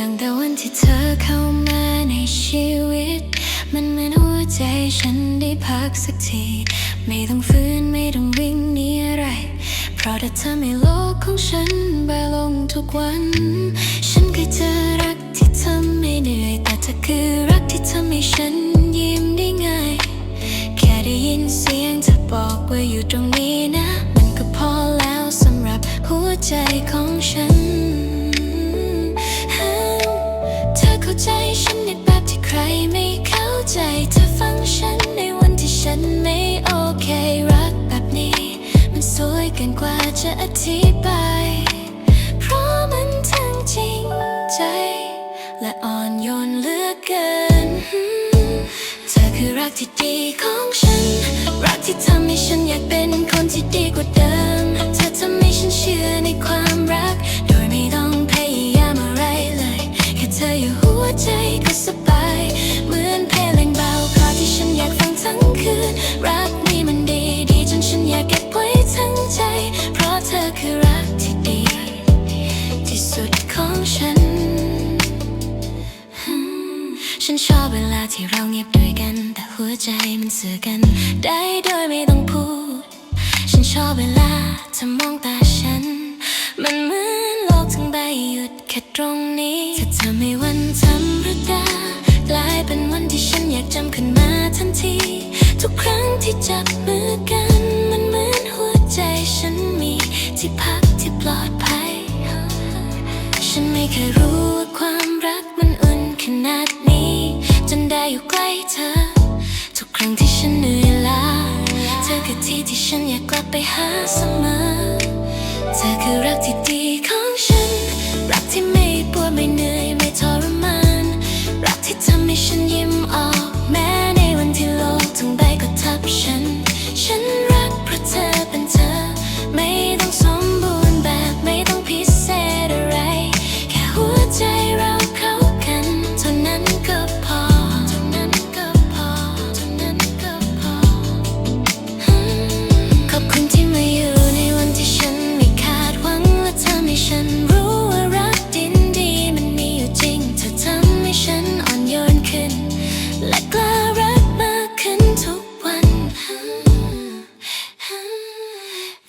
ตั้งแต่วันที่เธอเข้ามาในชีวิต มันเหมือนหัวใจฉันได้พักสักที ไม่ต้องฟื้นไม่ต้องวิ่งหนีอะไร เพราะถ้าเธอไม่โลกของฉันบาลงทุกวัน ฉันเคยเจอรักที่เธอไม่เหนื่อย แต่เธอคือรักที่ทำให้ฉันยิ้มได้ง่าย แค่ได้ยินเสียงเธอบอกว่าอยู่ตรงนี้นะ มันก็พอแล้วสำหรับหัวใจของฉัน ใจฉันในแบบที่ใครไม่เข้าใจ เธอฟังฉันในวันที่ฉันไม่โอเค รักแบบนี้ มันสวยเกินกว่าจะอธิบาย เพราะมันทั้งจริงใจ และอ่อนโยนเหลือเกิน เธอคือรักที่ดีของฉัน รักที่ทำให้ฉันอยากเป็นคนที่ดีกว่าเดิม เธอทำให้ฉันเชื่อใน อบเวลาที่เราเงียบด้วยกัน แต่หัวใจมันสื่อกัน ได้โดยไม่ต้องพูด ฉันชอบเวลาเธอมองตาฉัน มันเหมือนโลกทั้งใบหยุดแค่ตรงนี้เธอทำให้วันธรรมดากลายเป็นวันที่ฉันอยากจำขึ้นมาทันที ทุกครั้งที่จับมือกัน มันเหมือนหัวใจฉันมี ที่พักที่ปลอดภัย ฉันไม่เคยรู้ว่าความรักมันอุ่นขนาดนี้ นได้อยู่ใกล้เธอ ทุกครั้งที่ฉันเหนื่อยล้าเธอคือที่ที่ฉันอยากกลับไปหาเสมอ เธอคือรักที่ดี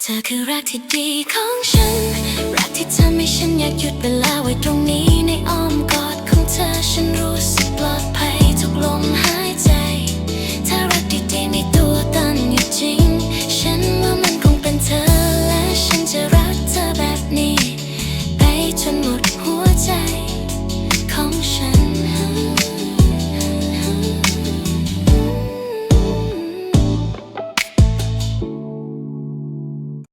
ธอคือรักที่ดีของฉัน รักที่ทำให้ฉันอยากหยุดเวลาไว้ตรงนี้ในอ้อมกอดของเธอฉันรู้สึกปลอดภัยทุกลมหายใจ ถ้ารักดีๆในตัวตนอยู่จริง ฉันว่ามันคงเป็นเธอและฉันจะรักเธอแบบนี้ ไปจนหมด